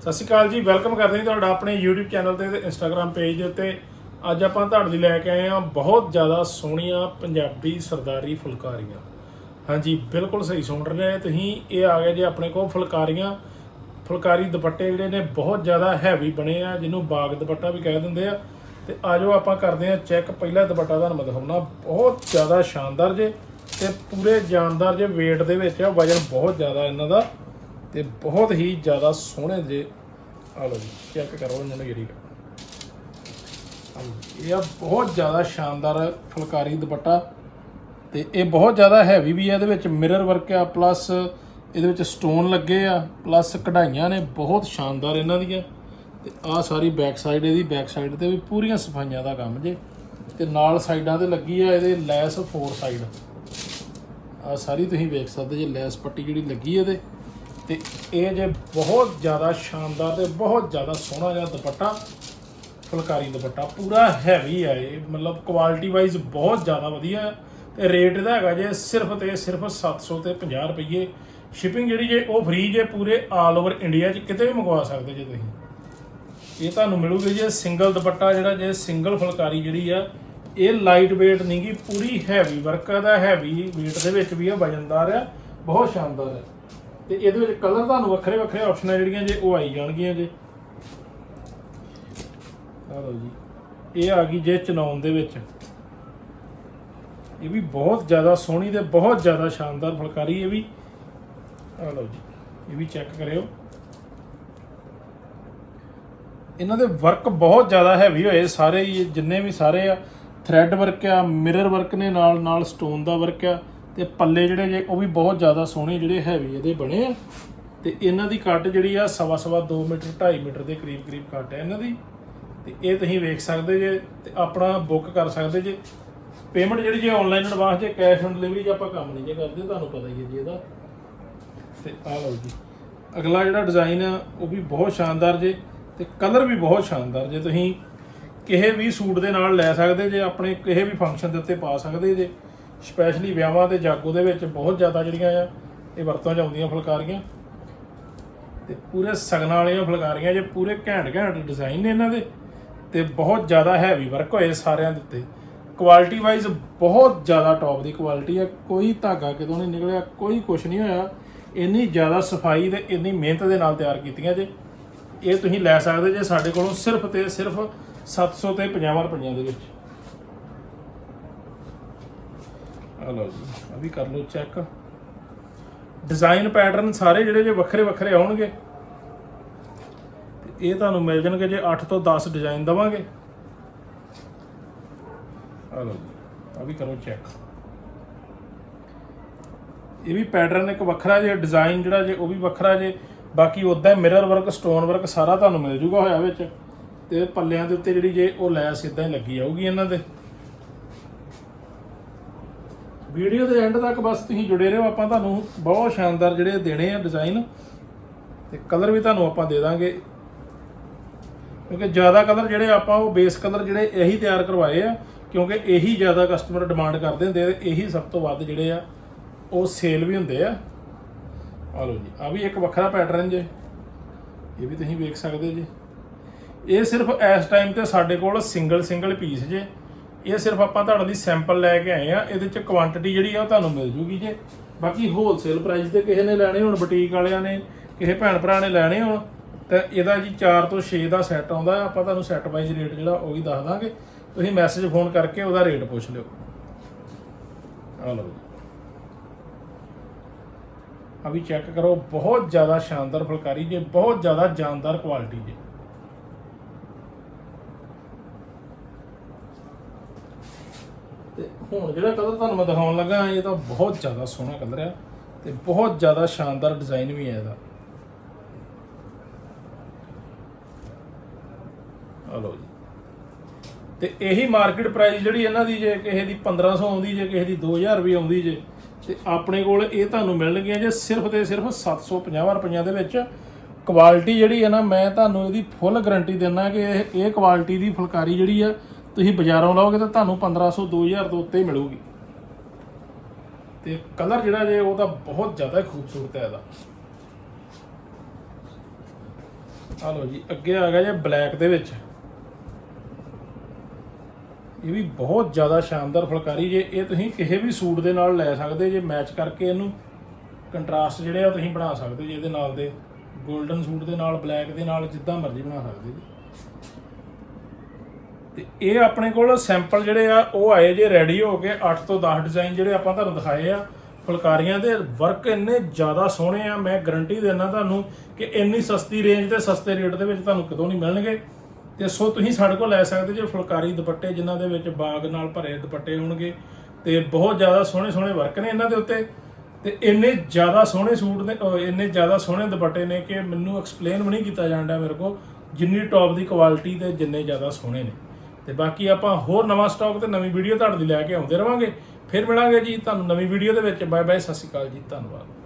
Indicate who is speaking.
Speaker 1: ਸਤਿ ਸ਼੍ਰੀ ਅਕਾਲ ਜੀ, ਵੈਲਕਮ ਕਰਦੇ ਹਾਂ ਤੁਹਾਡਾ ਆਪਣੇ YouTube ਚੈਨਲ ਤੇ ਤੇ Instagram ਪੇਜ ਦੇ ਉੱਤੇ। ਅੱਜ ਆਪਾਂ ਤੁਹਾਡੇ ਲਈ ਲੈ ਕੇ ਆਏ ਹਾਂ ਬਹੁਤ ਜ਼ਿਆਦਾ ਸੋਹਣੀਆਂ ਪੰਜਾਬੀ ਸਰਦਾਰੀ ਫੁਲਕਾਰੀਆਂ। ਹਾਂਜੀ, ਬਿਲਕੁਲ ਸਹੀ ਸੁਣ ਰਹੇ ਹੋ ਤੁਸੀਂ। ਇਹ ਆ ਗਿਆ ਜੀ ਆਪਣੇ ਕੋਲ ਫੁਲਕਾਰੀਆਂ। ਫੁਲਕਾਰੀ ਦੁਪੱਟੇ ਜਿਹੜੇ ਨੇ ਬਹੁਤ ਜ਼ਿਆਦਾ ਹੈਵੀ ਬਣੇ ਆ, ਜਿਹਨੂੰ ਬਾਗ ਦੁਪੱਟਾ ਵੀ ਕਹਿ ਦਿੰਦੇ ਆ। ਤੇ ਆਜੋ ਆਪਾਂ ਕਰਦੇ ਆ ਚੈੱਕ ਪਹਿਲਾ ਦੁਪੱਟਾ ਤੁਹਾਨੂੰ ਮੈਂ ਦਿਖਾਉਣਾ। ਬਹੁਤ ਜ਼ਿਆਦਾ ਸ਼ਾਨਦਾਰ ਜੇ ਤੇ ਪੂਰੇ ਜਾਨਦਾਰ ਜੇ weight ਦੇ ਵਿੱਚ ਆ, ਵਜਨ ਬਹੁਤ ਜ਼ਿਆਦਾ ਇਹਨਾਂ ਦਾ। ਤੇ ਬਹੁਤ ਹੀ ਜ਼ਿਆਦਾ ਸੋਹਣੇ ਜੇ ਆ ਲਓ ਜੀ। ਚੈੱਕ ਕਰੋ ਇਹਨਾਂ ਨੂੰ ਗਰੀ ਇਹ ਆ ਬਹੁਤ ਜ਼ਿਆਦਾ ਸ਼ਾਨਦਾਰ ਫੁਲਕਾਰੀ ਦੁਪੱਟਾ ਤੇ ਇਹ ਬਹੁਤ ਜ਼ਿਆਦਾ ਹੈਵੀ ਵੀ ਹੈ ਇਹਦੇ ਵਿੱਚ ਮਿਰਰ ਵਰਕ ਆ ਪਲੱਸ ਇਹਦੇ ਵਿੱਚ ਸਟੋਨ ਲੱਗੇ ਆ ਪਲੱਸ ਕਢਾਈਆਂ ਨੇ, ਬਹੁਤ ਸ਼ਾਨਦਾਰ ਇਹਨਾਂ ਦੀਆਂ। ਤੇ ਆਹ ਸਾਰੀ ਬੈਕ ਸਾਈਡ ਇਹਦੀ ਬੈਕ ਸਾਈਡ ਤੇ ਵੀ ਪੂਰੀਆਂ ਸਫਾਈਆਂ ਦਾ ਕੰਮ ਜੇ। ਤੇ ਨਾਲ ਸਾਈਡਾਂ ਤੇ ਲੱਗੀ ਆ ਇਹਦੇ ਲੈਸ ਫੋਰ ਸਾਈਡ ਆ ਸਾਰੀ ਤੁਸੀਂ ਵੇਖ ਸਕਦੇ ਜੇ, ਲੈਸ ਪੱਟੀ ਜਿਹੜੀ ਲੱਗੀ ਇਹਦੇ। ਤੇ ਇਹ ਜੇ ਬਹੁਤ ਜ਼ਿਆਦਾ ਸ਼ਾਨਦਾਰ ਤੇ ਬਹੁਤ ਜ਼ਿਆਦਾ ਸੋਹਣਾ ਜਿਹਾ ਦੁਪੱਟਾ, ਫੁਲਕਾਰੀ ਦੁਪੱਟਾ, ਪੂਰਾ ਹੈਵੀ ਆ ਇਹ। ਮਤਲਬ ਕੁਆਲਿਟੀ ਵਾਈਜ਼ ਬਹੁਤ ਜ਼ਿਆਦਾ ਵਧੀਆ। ਹੈ ਤੇ ਰੇਟ ਦਾ ਹੈਗਾ ਜੇ ਸਿਰਫ ਤੇ ਸਿਰਫ 700 ਤੇ 50 ਰੁਪਏ ਸ਼ਿਪਿੰਗ ਜਿਹੜੀ ਜੇ ਉਹ ਫ੍ਰੀ ਜੇ ਪੂਰੇ ਆਲ ਓਵਰ ਇੰਡੀਆ 'ਚ ਕਿਤੇ ਵੀ ਮੰਗਵਾ ਸਕਦੇ ਜੇ ਤੁਸੀਂ। ਇਹ ਤੁਹਾਨੂੰ ਮਿਲੂਗੀ ਜੇ ਸਿੰਗਲ ਦੁਪੱਟਾ ਜਿਹੜਾ ਜੇ ਸਿੰਗਲ ਫੁਲਕਾਰੀ ਜਿਹੜੀ ਆ, ਇਹ ਲਾਈਟ weight ਨਹੀਂ ਗੀ ਪੂਰੀ ਹੈਵੀ ਵਰਕ ਦਾ ਹੈਵੀ weight ਦੇ ਵਿੱਚ ਵੀ ਆ ਵਜਨਦਾਰ ਆ, ਬਹੁਤ ਸ਼ਾਨਦਾਰ ਆ। ਤੇ ਇਹਦੇ ਵਿੱਚ ਕਲਰ ਤੁਹਾਨੂੰ ਵੱਖਰੇ ਵੱਖਰੇ ਆਪਸ਼ਨਾਂ ਜਿਹੜੀਆਂ ਜੇ ਉਹ ਆਈ ਜਾਣਗੀਆਂ ਜੇ। ਆ ਲਓ ਜੀ, ਇਹ ਆ ਗਈ ਜੇ ਚਨਾਉਣ ਦੇ ਵਿੱਚ। ਇਹ ਵੀ ਬਹੁਤ ਜ਼ਿਆਦਾ ਸੋਹਣੀ ਤੇ ਬਹੁਤ ਜ਼ਿਆਦਾ ਸ਼ਾਨਦਾਰ ਫੁਲਕਾਰੀ ਇਹ ਵੀ। ਆ ਲਓ ਜੀ, ਇਹ ਵੀ ਚੈੱਕ ਕਰਿਓ। ਇਹਨਾਂ ਦੇ ਵਰਕ ਬਹੁਤ ਜ਼ਿਆਦਾ ਹੈਵੀ ਹੋਏ, ਸਾਰੇ ਹੀ ਜਿੰਨੇ ਵੀ ਸਾਰੇ ਆ ਥ੍ਰੈਡ ਵਰਕ ਆ ਮਿਰਰ ਵਰਕ ਨੇ ਨਾਲ ਨਾਲ ਸਟੋਨ ਦਾ ਵਰਕ ਆ। ਤੇ ਪੱਲੇ ਜਿਹੜੇ ਜੇ ਉਹ ਵੀ ਬਹੁਤ ਜ਼ਿਆਦਾ ਸੋਹਣੇ ਜਿਹੜੇ ਹੈਵੀ ਇਹਦੇ ਬਣੇ ਆ। ਤੇ ਇਹਨਾਂ ਦੀ ਕੱਟ ਜਿਹੜੀ ਆ, ਸਵਾ ਸਵਾ 2 ਮੀਟਰ 2.5 ਮੀਟਰ ਦੇ ਕਰੀਬ ਕਰੀਬ ਕੱਟ ਹੈ ਇਹਨਾਂ ਦੀ। ਤੇ ਇਹ ਤੁਸੀਂ ਵੇਖ ਸਕਦੇ ਜੇ, ਤੇ ਆਪਣਾ ਬੁੱਕ ਕਰ ਸਕਦੇ ਜੇ। ਪੇਮੈਂਟ ਜਿਹੜੀ ਜੇ ਆਨਲਾਈਨ ਐਡਵਾਂਸ ਜੇ ਕੈਸ਼ ਔਨ ਡਿਲੀਵਰੀ 'ਚ ਆਪਾਂ ਕੰਮ ਨਹੀਂ ਜੇ ਕਰਦੇ, ਤੁਹਾਨੂੰ ਪਤਾ ਹੀ ਹੈ ਜੀ ਇਹਦਾ। ਤੇ ਆ ਲਓ ਜੀ। ਅਗਲਾ ਜਿਹੜਾ ਡਿਜ਼ਾਈਨ ਆ, ਉਹ ਵੀ ਬਹੁਤ ਸ਼ਾਨਦਾਰ ਜੇ, ਤੇ ਕਲਰ ਵੀ ਬਹੁਤ ਸ਼ਾਨਦਾਰ ਜੇ ਤੁਸੀਂ। ਕਿਸੇ ਵੀ ਸੂਟ ਦੇ ਨਾਲ ਲੈ ਸਕਦੇ ਜੇ, ਆਪਣੇ ਕਿਸੇ ਵੀ ਫੰਕਸ਼ਨ ਦੇ ਉੱਤੇ ਪਾ ਸਕਦੇ ਜੇ। ਸਪੈਸ਼ਲੀ ਵਿਆਹਾਂ ਤੇ ਜਾਗੋ ਦੇ ਵਿੱਚ ਬਹੁਤ ਜ਼ਿਆਦਾ ਜਿਹੜੀਆਂ ਆ, ਇਹ ਵਰਤੋਂ 'ਚ ਆਉਂਦੀਆਂ ਫੁਲਕਾਰੀਆਂ। ਤੇ ਪੂਰੇ ਸਗਨਾਂ ਵਾਲੀਆਂ ਫੁਲਕਾਰੀਆਂ, ਜੇ ਪੂਰੇ ਘੈਂਟ ਘੈਂਟ ਡਿਜ਼ਾਈਨ ਨੇ ਇਹਨਾਂ ਦੇ, ਤੇ ਬਹੁਤ ਜ਼ਿਆਦਾ ਹੈਵੀ ਵਰਕ ਹੋਏ ਸਾਰਿਆਂ ਦੇ ਉੱਤੇ। ਕੁਆਲਿਟੀ ਵਾਈਜ਼ ਬਹੁਤ ਜ਼ਿਆਦਾ ਟੌਪ ਦੀ ਕੁਆਲਿਟੀ ਹੈ ਕੋਈ ਧਾਗਾ ਕਿਤੋਂ ਨਹੀਂ ਨਿਕਲਿਆ, ਕੋਈ ਕੁਝ ਨਹੀਂ ਹੋਇਆ। ਇੰਨੀ ਜ਼ਿਆਦਾ ਸਫ਼ਾਈ ਤੇ ਇੰਨੀ ਮਿਹਨਤ ਦੇ ਨਾਲ ਤਿਆਰ ਕੀਤੀਆਂ ਜੇ। ਇਹ ਤੁਸੀਂ ਲੈ ਸਕਦੇ ਜੇ ਸਾਡੇ ਕੋਲੋਂ ਸਿਰਫ ਤੇ ਸਿਰਫ 700 ਤੇ 50 ਰੁਪਈਆਂ ਦੇ ਵਿੱਚ। ਆ ਲਓ ਜੀ ਆ ਵੀ ਕਰ ਲਓ ਚੈੱਕ ਡਿਜ਼ਾਈਨ ਪੈਟਰਨ ਸਾਰੇ ਜਿਹੜੇ ਜੇ ਵੱਖਰੇ ਵੱਖਰੇ ਆਉਣਗੇ ਇਹ ਤੁਹਾਨੂੰ ਮਿਲ ਜਾਣਗੇ ਜੇ 8 ਤੋਂ 10 ਡਿਜ਼ਾਈਨ ਦਵਾਂਗੇ। ਆ ਲਓ ਜੀ ਆ ਵੀ ਕਰੋ ਚੈੱਕ ਇਹ ਵੀ ਪੈਟਰਨ ਇੱਕ ਵੱਖਰਾ ਜਿਹਾ ਡਿਜ਼ਾਈਨ ਜਿਹੜਾ ਜੇ ਉਹ ਵੀ ਵੱਖਰਾ ਜੇ, ਬਾਕੀ ਉਦਾਂ ਮਿਰਰ ਵਰਕ ਸਟੋਨ ਵਰਕ ਸਾਰਾ ਤੁਹਾਨੂੰ ਮਿਲ ਜੂਗਾ ਹੋਇਆ ਵਿੱਚ, ਤੇ ਪੱਲਿਆਂ ਦੇ ਉੱਤੇ ਜਿਹੜੀ ਜੇ ਉਹ ਲੈਸ ਇਦਾਂ ਹੀ ਲੱਗੀ ਜਾਊਗੀ ਇਹਨਾਂ ਦੇ। ਵੀਡੀਓ ਦੇ ਐਂਡ ਤੱਕ ਬਸ ਤੁਸੀਂ ਜੁੜੇ ਰਹੋ, ਆਪਾਂ ਤੁਹਾਨੂੰ ਬਹੁਤ ਸ਼ਾਨਦਾਰ ਜਿਹੜੇ ਦੇਣੇ ਆ ਡਿਜ਼ਾਈਨ ਤੇ ਕਲਰ ਵੀ ਤੁਹਾਨੂੰ ਆਪਾਂ ਦੇ ਦਾਂਗੇ। ਕਿਉਂਕਿ ਜ਼ਿਆਦਾ ਕਲਰ ਜਿਹੜੇ ਆਪਾਂ ਉਹ ਬੇਸ ਕਲਰ ਜਿਹੜੇ ਇਹੀ ਤਿਆਰ ਕਰਵਾਏ ਆ, ਕਿਉਂਕਿ ਇਹੀ ਜ਼ਿਆਦਾ ਕਸਟਮਰ ਡਿਮਾਂਡ ਕਰਦੇ ਹੁੰਦੇ ਤੇ ਇਹੀ ਸਭ ਤੋਂ ਵੱਧ ਜਿਹੜੇ ਆ, ਉਹ ਸੇਲ ਵੀ ਹੁੰਦੇ ਆ। ਆ ਲਓ ਜੀ ਆ ਵੀ ਇੱਕ ਵੱਖਰਾ ਪੈਟਰਨ ਜੇ, ਇਹ ਵੀ ਤੁਸੀਂ ਵੇਖ ਸਕਦੇ ਜੀ। ਇਹ ਸਿਰਫ ਇਸ ਟਾਈਮ ਤੇ ਸਾਡੇ ਕੋਲ ਸਿੰਗਲ ਸਿੰਗਲ ਪੀਸ ਜੇ। ਇਹ ਸਿਰਫ ਆਪਾਂ ਤੁਹਾਡੇ ਲਈ ਸੈਂਪਲ ਲੈ ਕੇ ਆਏ ਆ, ਇਹਦੇ ਚ ਕੁਆਂਟੀਟੀ ਜਿਹੜੀ ਆ ਉਹ ਤੁਹਾਨੂੰ ਮਿਲ ਜੂਗੀ ਜੇ। ਬਾਕੀ ਹੋਲਸੇਲ ਪ੍ਰਾਈਸ ਤੇ ਕਿਸੇ ਨੇ ਲੈਣੇ ਹੋਣ ਬੁਟੀਕ ਵਾਲਿਆਂ ਨੇ, ਕਿਸੇ ਭੈਣ ਭਰਾ ਨੇ ਲੈਣੇ ਹੋਣ, ਤਾਂ ਇਹਦਾ ਜੀ 4 ਤੋਂ 6 ਦਾ ਸੈੱਟ ਆਉਂਦਾ, ਆਪਾਂ ਤੁਹਾਨੂੰ ਸੈੱਟ ਵਾਈਜ਼ ਰੇਟ ਜਿਹੜਾ ਉਹ ਵੀ ਦੱਸ ਦਾਂਗੇ। ਤੁਸੀਂ ਮੈਸੇਜ ਫੋਨ ਕਰਕੇ ਉਹਦਾ ਰੇਟ ਪੁੱਛ ਲਿਓ। ਆ ਲਓ ਜੀ। ਚੈੱਕ ਕਰੋ, ਬਹੁਤ ਜ਼ਿਆਦਾ ਸ਼ਾਨਦਾਰ ਫੁਲਕਾਰੀ ਜੇ, ਬਹੁਤ ਜ਼ਿਆਦਾ ਜਾਨਦਾਰ ਕੁਆਲਿਟੀ ਜੇ। ਤੇ ਹੁਣ ਜਿਹੜਾ ਕਲਰ ਤੁਹਾਨੂੰ ਮੈਂ ਦਿਖਾਉਣ ਲੱਗਾ, ਇਹ ਤਾਂ ਬਹੁਤ ਜ਼ਿਆਦਾ ਸੋਹਣਾ ਕਲਰ ਆ ਤੇ ਬਹੁਤ ਜ਼ਿਆਦਾ ਸ਼ਾਨਦਾਰ ਡਿਜ਼ਾਈਨ ਵੀ ਹੈ ਇਹਦਾ। ਆ ਜੀ। ਤੇ ਇਹੀ ਮਾਰਕੀਟ ਪ੍ਰਾਈਸ ਜਿਹੜੀ ਇਹਨਾਂ ਦੀ ਜੇ ਕਿਸੇ ਦੀ 1500 ਆਉਂਦੀ, ਜੇ ਕਿਸੇ ਦੀ 2000 ਵੀ ਆਉਂਦੀ ਜੇ, ਤੇ ਆਪਣੇ ਕੋਲ ਇਹ ਤੁਹਾਨੂੰ ਮਿਲਣਗੀਆਂ ਜੇ ਸਿਰਫ ਤੇ ਸਿਰਫ 750 ਰੁਪਈਆਂ ਦੇ ਵਿੱਚ। ਕੁਆਲਿਟੀ ਜਿਹੜੀ ਹੈ ਨਾ, ਮੈਂ ਤੁਹਾਨੂੰ ਇਹਦੀ ਫੁੱਲ ਗਾਰੰਟੀ ਦਿੰਦਾ ਕਿ ਇਹ ਇਹ ਕੁਆਲਿਟੀ ਦੀ ਫੁਲਕਾਰੀ ਜਿਹੜੀ ਆ ਤੁਸੀਂ ਬਾਜ਼ਾਰੋਂ ਲਓਗੇ ਤਾਂ ਤੁਹਾਨੂੰ 1500 2000 ਦੇ ਉੱਤੇ ਹੀ ਮਿਲੂਗੀ। ਤੇ ਕਲਰ ਜਿਹੜਾ ਜੇ, ਉਹ ਤਾਂ ਬਹੁਤ ਜ਼ਿਆਦਾ ਖੂਬਸੂਰਤ ਹੈ ਇਹਦਾ। ਆ ਲਓ ਜੀ, ਅੱਗੇ ਆ ਗਿਆ ਜੇ ਬਲੈਕ ਦੇ ਵਿੱਚ। ਇਹ ਵੀ ਬਹੁਤ ਜ਼ਿਆਦਾ ਸ਼ਾਨਦਾਰ ਫੁਲਕਾਰੀ, ਜੇ ਇਹ ਤੁਸੀਂ ਕਿਸੇ ਵੀ ਸੂਟ ਦੇ ਨਾਲ ਲੈ ਸਕਦੇ, ਜੇ ਮੈਚ ਕਰਕੇ ਇਹਨੂੰ ਕੰਟਰਾਸਟ ਜਿਹੜੇ ਆ ਤੁਸੀਂ ਬਣਾ ਸਕਦੇ ਜੇ ਇਹਦੇ ਨਾਲ ਦੇ 골ਡਨ ਸੂਟ ਦੇ ਨਾਲ ਬਲੈਕ ਦੇ ਨਾਲ, ਜਿੱਦਾਂ ਮਰਜ਼ੀ ਬਣਾ ਸਕਦੇ ਜੀ। ਤੇ ਇਹ ਆਪਣੇ ਕੋਲ ਸੈਂਪਲ ਜਿਹੜੇ ਆ, ਉਹ ਆਏ ਜੇ ਰੈਡੀ ਹੋ ਕੇ 8 ਤੋਂ 10 ਡਿਜ਼ਾਈਨ ਜਿਹੜੇ ਆਪਾਂ ਤੁਹਾਨੂੰ ਦਿਖਾਏ ਆ, ਫੁਲਕਾਰੀਆਂ ਦੇ ਵਰਕ ਇੰਨੇ ਜ਼ਿਆਦਾ ਸੋਹਣੇ ਆ, ਮੈਂ ਗਾਰੰਟੀ ਦਿੰਦਾ ਤੁਹਾਨੂੰ ਕਿ ਇੰਨੀ ਸਸਤੀ ਰੇਂਜ ਤੇ ਸਸਤੇ ਰੇਟ ਦੇ ਵਿੱਚ ਤੁਹਾਨੂੰ ਕਿਤੋਂ ਨਹੀਂ ਮਿਲਣਗੇ। ਤੇ ਸੋ ਤੁਸੀਂ ਸਾਡੇ ਕੋਲ ਲੈ ਸਕਦੇ ਜੇ ਫੁਲਕਾਰੀ ਦੁਪੱਟੇ, ਜਿਨ੍ਹਾਂ ਦੇ ਵਿੱਚ ਬਾਗ ਨਾਲ ਭਰੇ ਦੁਪੱਟੇ ਹੋਣਗੇ। ਤੇ ਬਹੁਤ ਜ਼ਿਆਦਾ ਸੋਹਣੇ ਸੋਹਣੇ ਵਰਕ ਨੇ ਇਹਨਾਂ ਦੇ ਉੱਤੇ। ਤੇ ਇੰਨੇ ਜ਼ਿਆਦਾ ਸੋਹਣੇ ਸੂਟ ਨੇ, ਅਹ ਇੰਨੇ ਜ਼ਿਆਦਾ ਸੋਹਣੇ ਦੁਪੱਟੇ ਨੇ ਕਿ ਮੈਨੂੰ ਐਕਸਪਲੇਨ ਵੀ ਨਹੀਂ ਕੀਤਾ ਜਾਂਦਾ ਮੇਰੇ ਕੋਲ ਜਿੰਨੀ ਟੌਪ ਦੀ ਕੁਆਲਿਟੀ ਤੇ ਜਿੰਨੇ ਜ਼ਿਆਦਾ ਸੋਹਣੇ ਨੇ। ਤੇ ਬਾਕੀ ਆਪਾਂ ਹੋਰ ਨਵਾਂ ਸਟਾਕ ਤੇ ਨਵੀਂ ਵੀਡੀਓ ਤੁਹਾਡੇ ਲਈ ਲੈ ਕੇ ਆਉਂਦੇ ਰਵਾਂਗੇ। ਫਿਰ ਮਿਲਾਂਗੇ ਜੀ ਤੁਹਾਨੂੰ ਨਵੀਂ ਵੀਡੀਓ ਦੇ ਵਿੱਚ। ਬਾਏ ਬਾਏ ਸਤਿ ਸ਼੍ਰੀ ਅਕਾਲ ਜੀ, ਧੰਨਵਾਦ।